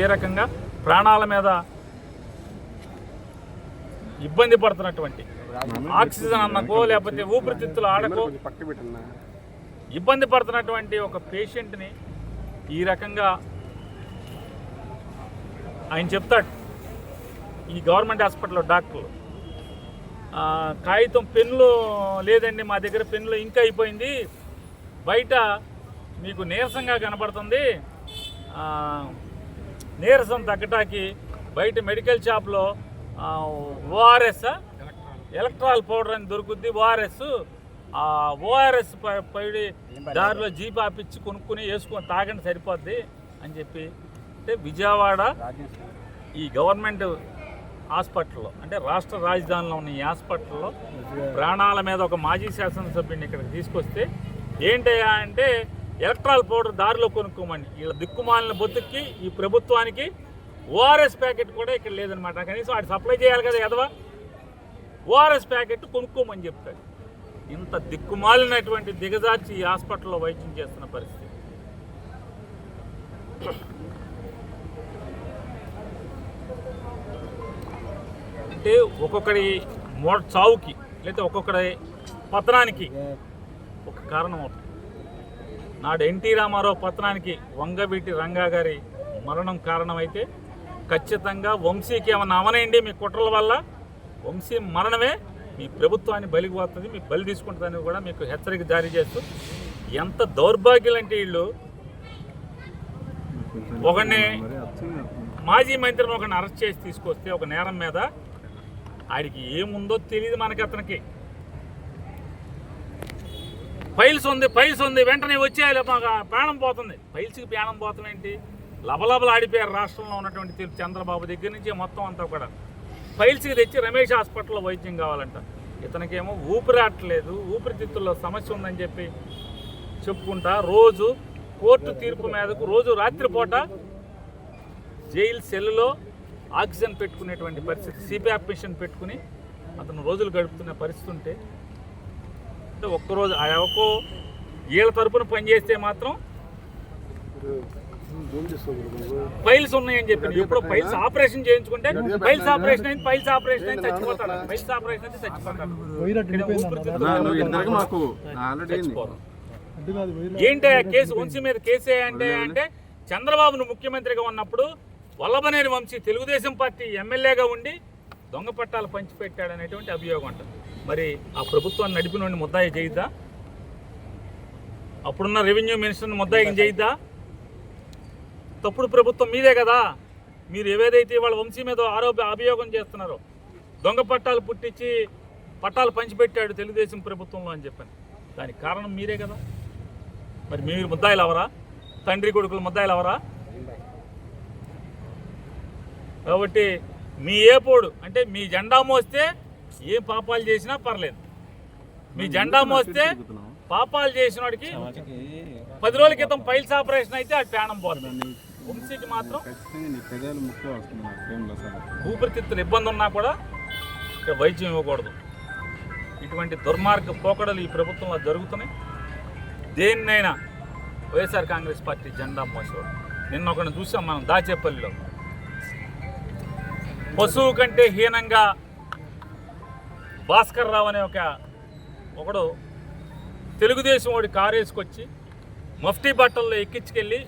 ఏ రకంగా ప్రాణాల మీద ఇబ్బంది పడుతున్నటువంటి ఆక్సిజన్ అన్నకో లేకపోతే ఊపిరితిత్తులు ఆడకో ఇబ్బంది పడుతున్నటువంటి ఒక పేషెంట్ని ఈ రకంగా ఆయన చెప్తాడు. ఈ గవర్నమెంట్ హాస్పిటల్లో డాక్టర్లు. కాగితం పెన్నులు లేదండి మా దగ్గర పెన్నులు ఇంకా అయిపోయింది. బయట మీకు నీరసంగా కనబడుతుంది నీరసం తగ్గటానికి బయట మెడికల్ షాప్లో ఓఆర్ఎస్ ఎలక్ట్రాల్ పౌడర్ అని దొరుకుద్ది. ఓఆర్ఎస్ ఆ ఓఆర్ఎస్ పైడి దారిలో జీప్ ఆపిచ్చి కొనుక్కుని వేసుకొని తాగండి సరిపోద్ది అని చెప్పి. అంటే విజయవాడ ఈ గవర్నమెంట్ హాస్పిటల్లో అంటే రాష్ట్ర రాజధానిలో ఉన్న ఈ హాస్పిటల్లో ప్రాణాల మీద ఒక మాజీ శాసనసభ్యుడిని ఇక్కడికి తీసుకొస్తే ఏంటయ్యా అంటే ఎలక్ట్రాల్ పౌడర్ దారిలో కొనుక్కోమని వీళ్ళ దిక్కుమాలిన బొత్తుకి ఈ ప్రభుత్వానికి ఓఆర్ఎస్ ప్యాకెట్ కూడా ఇక్కడ లేదనమాట కనీసం వాటి సప్లై చేయాలి కదా ఎదవా ఓఆర్ఎస్ ప్యాకెట్ కొనుక్కోమని చెప్తాడు. ఇంత దిక్కుమాలినటువంటి దిగజార్చి ఈ హాస్పిటల్లో వైద్యం చేస్తున్న పరిస్థితి. అంటే ఒక్కొక్కడి మో చావుకి లేదా ఒక్కొక్కడి పతనానికి ఒక కారణం అవుతుంది. నాడు ఎన్టీ రామారావు పతనానికి వంగవీటి రంగా గారి మరణం కారణమైతే ఖచ్చితంగా వంశీకి ఏమన్నా అవనండి మీ కుట్రల వల్ల? వంశీ మరణమే మీ ప్రభుత్వాన్ని బలికి పోతుంది మీ బలి తీసుకుంటుందని కూడా మీకు హెచ్చరిక జారీ చేస్తూ ఎంత దౌర్భాగ్యులంటే వీళ్ళు. ఒకడిని మాజీ మంత్రిని ఒకరిని అరెస్ట్ చేసి తీసుకొస్తే ఒక నేరం మీద ఆడికి ఏముందో తెలియదు మనకి అతనికి. ఫైల్స్ ఉంది ఫైల్స్ ఉంది వెంటనే వచ్చేయాలి. మాకు ప్రాణం పోతుంది. ఫైల్స్కి ప్రాణం పోతుంది ఏంటి? లబలబలు ఆడిపోయారు రాష్ట్రంలో ఉన్నటువంటి తీర్పు చంద్రబాబు దగ్గర నుంచి మొత్తం అంతా కూడా. ఫైల్స్కి తెచ్చి రమేష్ హాస్పిటల్లో వైద్యం కావాలంట. ఇతనికేమో ఊపిరాట్లేదు ఊపిరితిత్తుల్లో సమస్య ఉందని చెప్పి చెప్పుకుంటా రోజు కోర్టు తీర్పు మీదకు రోజు రాత్రిపూట జైలు సెల్లులో ఆక్సిజన్ పెట్టుకునేటువంటి పరిస్థితి సిపిఆర్ మిషన్ పెట్టుకుని అతను రోజులు గడుపుతున్న పరిస్థితి ఉంటే ఒక్కరోజు ఆ ఒక్కో వీళ్ళ తరపున పనిచేస్తే మాత్రం. ఫైల్స్ ఉన్నాయని చెప్పి ఇప్పుడు ఫైల్స్ ఆపరేషన్ చేయించుకుంటే ఫైల్స్ ఆపరేషన్ అయింది ఫైల్స్ ఆపరేషన్ అయింది చచ్చిపోతాడు ఫైల్స్ ఆపరేషన్ అయితే చచ్చిపోతాడు. ఏంటి ఆ కేసు వంశీ మీద కేసే అంటే అంటే చంద్రబాబును ముఖ్యమంత్రిగా ఉన్నప్పుడు వల్లభనేని వంశీ తెలుగుదేశం పార్టీ ఎమ్మెల్యేగా ఉండి దొంగ పట్టాలు పంచిపెట్టాడు అనేటువంటి అభియోగం అంట. మరి ఆ ప్రభుత్వాన్ని నడిపిన ముద్దాయి చేయిద్దా అప్పుడున్న రెవెన్యూ మినిస్టర్ని ముద్దాయికి చేయిద్దా తప్పుడు ప్రభుత్వం మీదే కదా. మీరు ఏవేదైతే వాళ్ళ వంశీ మీద ఆరోప అభియోగం చేస్తున్నారో దొంగ పట్టాలు పుట్టించి పట్టాలు పంచిపెట్టాడు తెలుగుదేశం ప్రభుత్వంలో అని చెప్పాను. దానికి కారణం మీరే కదా. మరి మీరు ముద్దాయిలు అవరా తండ్రి కొడుకులు ముద్దాయిలు అవరా కాబట్టి మీ ఏపోడు అంటే మీ జెండా మోస్తే ఏ పాపాలు చేసినా పర్లేదు. మీ జెండా మోస్తే పాపాలు చేసిన వాడికి పది రోజుల క్రితం పైల్స్ ఆపరేషన్ అయితే అది ప్రాణం పోతుంది. మాత్రం ఊపిరితిత్తులు ఇబ్బంది ఉన్నా కూడా ఇక్కడ వైద్యం ఇవ్వకూడదు. ఇటువంటి దుర్మార్గ పోకడలు ఈ ప్రభుత్వంలో జరుగుతున్నాయి. దేన్నైనా వైఎస్ఆర్ కాంగ్రెస్ పార్టీ జెండా మోసేవాడు. నిన్న ఒకరిని చూసాం మనం దాచేపల్లిలో. పశువు కంటే హీనంగా భాస్కర్ రావు అనే ఒక ఒకడు తెలుగుదేశం వాడి కారు వేసుకొచ్చి మఫ్టీ బట్టల్లో ఎక్కించుకెళ్ళి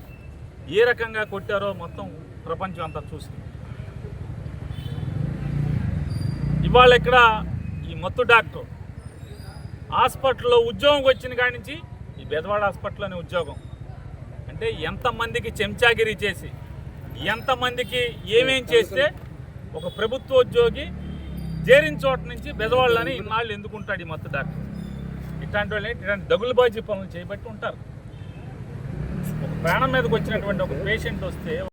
ఏ రకంగా కొట్టారో మొత్తం ప్రపంచం అంతా చూసింది. ఇవాళ ఇక్కడ ఈ మత్తు డాక్టర్ హాస్పిటల్లో ఉద్యోగం వచ్చిన కాడి నుంచి ఈ బెదవాడ హాస్పిటల్లోనే ఉద్యోగం. అంటే ఎంతమందికి చెంచాగిరి చేసి ఎంతమందికి ఏమేం చేస్తే ఒక ప్రభుత్వ ఉద్యోగి చేరిన చోట నుంచి బెదవాళ్ళని ఇన్నాళ్ళు ఎందుకుంటాడు ఈ మత్తు డాక్టర్? ఇట్లాంటి వాళ్ళని ఇట్లాంటి దగులుబాజీ పనులు చేయబట్టి ఉంటారు. ఒక ప్రాణం మీదకి వచ్చినటువంటి ఒక పేషెంట్ వస్తే